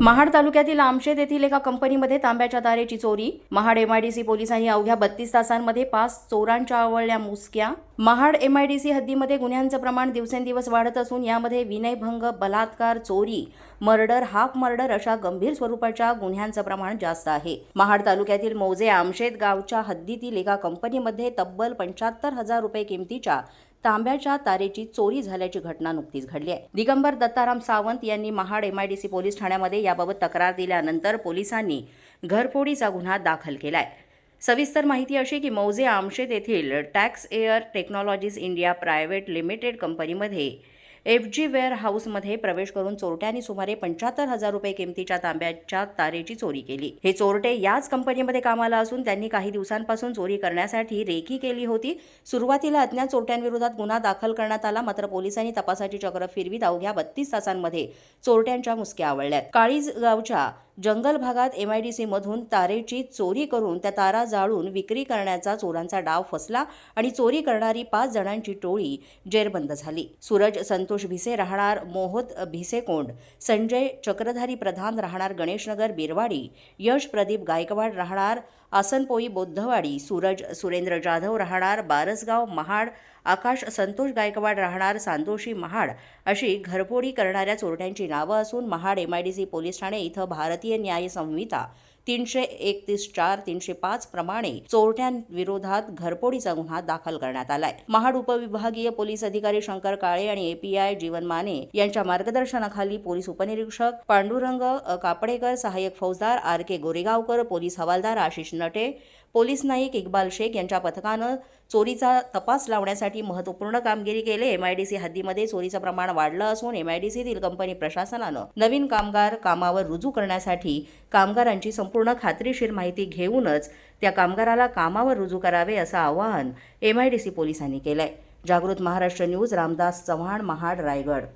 महाड तालुक्यातील आमशेत येथील एका कंपनीमध्ये तांब्याच्या तारेची चोरी. महाड एमआयडीसी पोलिसांनी अवघ्या बत्तीस तासांमध्ये पाच चोरांच्या आवळल्या मुसक्या. महाड एमआयडीसी हद्दीमध्ये गुन्ह्यांचं प्रमाण दिवसेंदिवस वाढत असून यामध्ये विनयभंग बलात्कार चोरी मर्डर हाफ मर्डर अशा गंभीर स्वरूपाच्या गुन्ह्यांचं प्रमाण जास्त आहे. महाड तालुक्यातील मौजे आमशेत गावच्या हद्दीतील एका कंपनीमध्ये तब्बल पंच्याहत्तर हजार रुपये किमतीच्या तांब्याच्या तारेची चोरी झाल्याची घटना नुकतीच घडली आहे. दिगंबर दत्ताराम सावंत यांनी महाड एमआयडीसी पोलीस ठाण्यामध्ये याबाबत तक्रार दिल्यानंतर पोलिसांनी घरफोडीचा गुन्हा दाखल केला आहे सविस्तर माहिती अशी की मौजे आमशेत येथील tax air technologies India private limited कंपनीमध्ये एफ जी वेअर हाऊसमध्ये प्रवेश करून चोरट्यांनी सुमारे पंच्याहत्तर हजार रुपये किमतीच्या तांब्याच्या तारेची चोरी केली. हे चोरटे याच कंपनीमध्ये कामाला असून त्यांनी काही दिवसांपासून चोरी करण्यासाठी रेकी केली होती. सुरुवातीला अज्ञात चोरट्यांविरोधात गुन्हा दाखल करण्यात आला मात्र पोलिसांनी तपासाची चक्र फिरवीत अवघ्या बत्तीस तासांमध्ये चोरट्यांच्या मुसक्या आवळल्यात काळीज गावच्या जंगल भागात एम आय डी सीमधून तारेची चोरी करून त्या तारा जाळून विक्री करण्याचा चोरांचा डाव फसला आणि चोरी करणारी पाच जणांची टोळी जेरबंद झाली. सूरज संतोष भिसे राहणार मोहत भिसेकोंड. संजय चक्रधारी प्रधान राहणार गणेशनगर बिरवाडी. यश प्रदीप गायकवाड राहणार आसनपोई बोद्धवाडी सूरज सुरेंद्र जाधव राहणार बारसगाव महाड आकाश संतोष गायकवाड राहणार सांदोशी महाड अशी घरफोडी करणाऱ्या चोरट्यांची नावं असून महाड एमआयडीसी पोलीस ठाणे इथं भारतीय न्याय संहिता तीनशे एकतीस चार तीनशे पाच प्रमाणे चोरट्यांविरोधात घरपोडीचा गुन्हा दाखल करण्यात आलाय. महाड उपविभागीय पोलीस अधिकारी शंकर काळे आणि एपीआय जीवन माने यांच्या मार्गदर्शनाखाली पोलीस उपनिरीक्षक पांडुरंग कापडेकर सहाय्यक फौजदार आर के गोरेगावकर पोलीस हवालदार आशिष नटे पोलीस नाईक इक्बाल शेख यांच्या पथकानं चोरीचा तपास लावण्यासाठी महत्त्वपूर्ण कामगिरी केले. एमआयडीसी हद्दीमध्ये चोरीचं प्रमाण वाढलं असून एमआयडीसीतील कंपनी प्रशासनानं नवीन कामगार कामावर रुजू करण्यासाठी कामगारांची संपूर्ण खात्रीशीर माहिती घेऊनच त्या कामगाराला कामावर रुजू करावे असं आवाहन एमआयडीसी पोलिसांनी केलंय. जागृत महाराष्ट्र न्यूज रामदास चव्हाण महाड रायगड.